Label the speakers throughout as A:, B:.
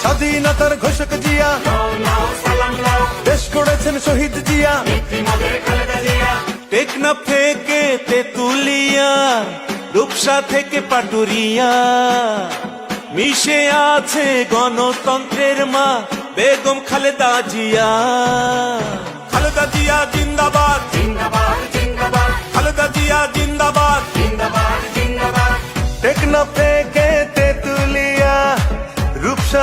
A: স্বাধীনতার ঘোষক জিয়া। দেশ গড়েছেন শহীদ জিয়া।
B: টেকনাফ থেকে তেতুলিয়া, রূপসা থেকে পাটুরিয়া। মিশে আছে গণতন্ত্রের মা বেগম খালেদা জিয়া। খালেদা জিয়া জিন্দাবাদ। খালেদা জিয়া জিন্দাবাদ।
A: টেকনাফ থেকে তেতুলিয়া রূপসা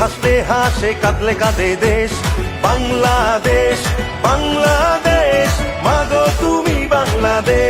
A: হাসলে হাসে কাঁদলে কাঁদে দেশ। বাংলাদেশ বাংলাদেশ মাগো তুমি বাংলাদেশ।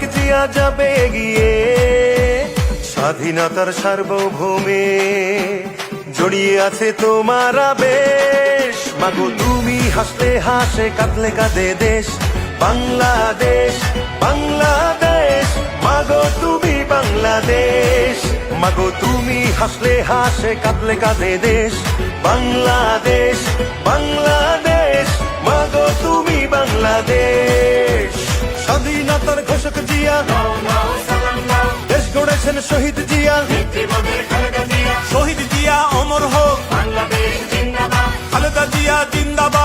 A: জিয়া যাবে এগিয়ে স্বাধীনতার সার্বভৌমে জড়িয়ে আছে তোমার আবেশ। মাগো, তুমি হাসলে হাসে, কাঁদলে কাঁদে দেশ। বাংলাদেশ বাংলাদেশ। মাগো, তুমি বাংলাদেশ। মাগো, তুমি হাসলে হাসে, কাঁদলে কাঁদে দেশ। বাংলাদেশ বাংলাদেশ। মাগো, তুমি বাংলাদেশ। জিয়া। দেশ গড়েছেন শহীদ জিয়া।
B: শহীদ জিয়া অমর হোক। খালেদা জিয়া জিন্দাবাদ।